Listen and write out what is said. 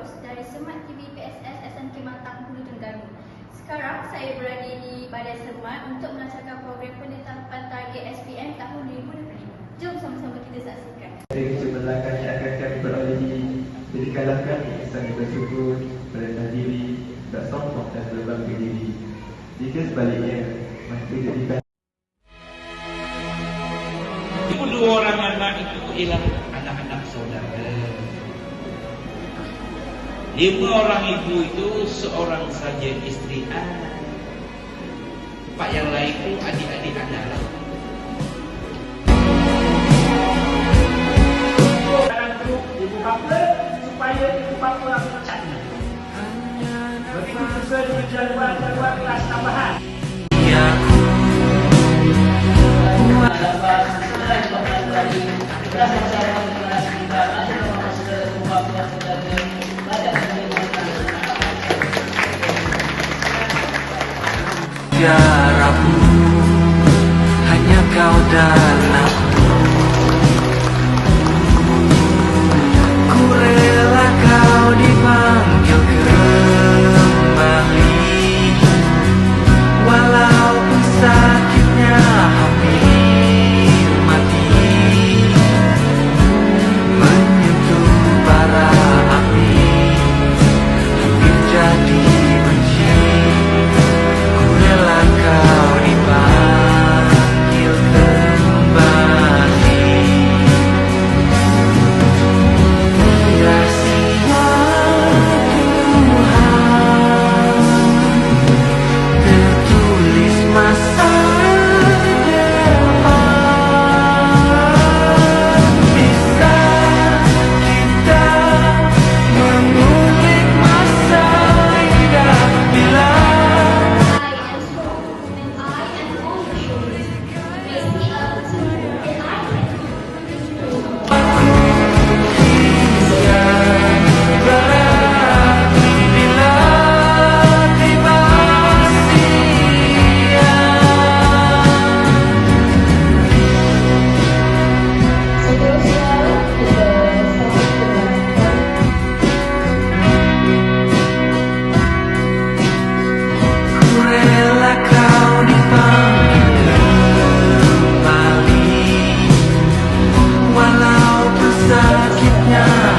Firdaus dari Semat TV PSS SNK Matang Hulu Terengganu. Sekarang saya berada di Balai Semat untuk melancarkan program penetapan target SPM tahun 2025. Jom sama-sama kita saksikan. Saya cuba melangkah akan kami beroleh Jadikanlah kami kesan yang bersyukur Merendah diri Tak sombong dan berbangga diri Jika sebaliknya Maka jadikan dua orang anak itu ialah anak-anak saudara. Lima orang ibu itu seorang saja isteri anak. Empat yang lain itu adik-adik anak lah. dalam grup ibu bapa supaya ibu bapa percaya. Begitu juga dengan jadual-jadual Rabbu Hanya kau dalam mañana.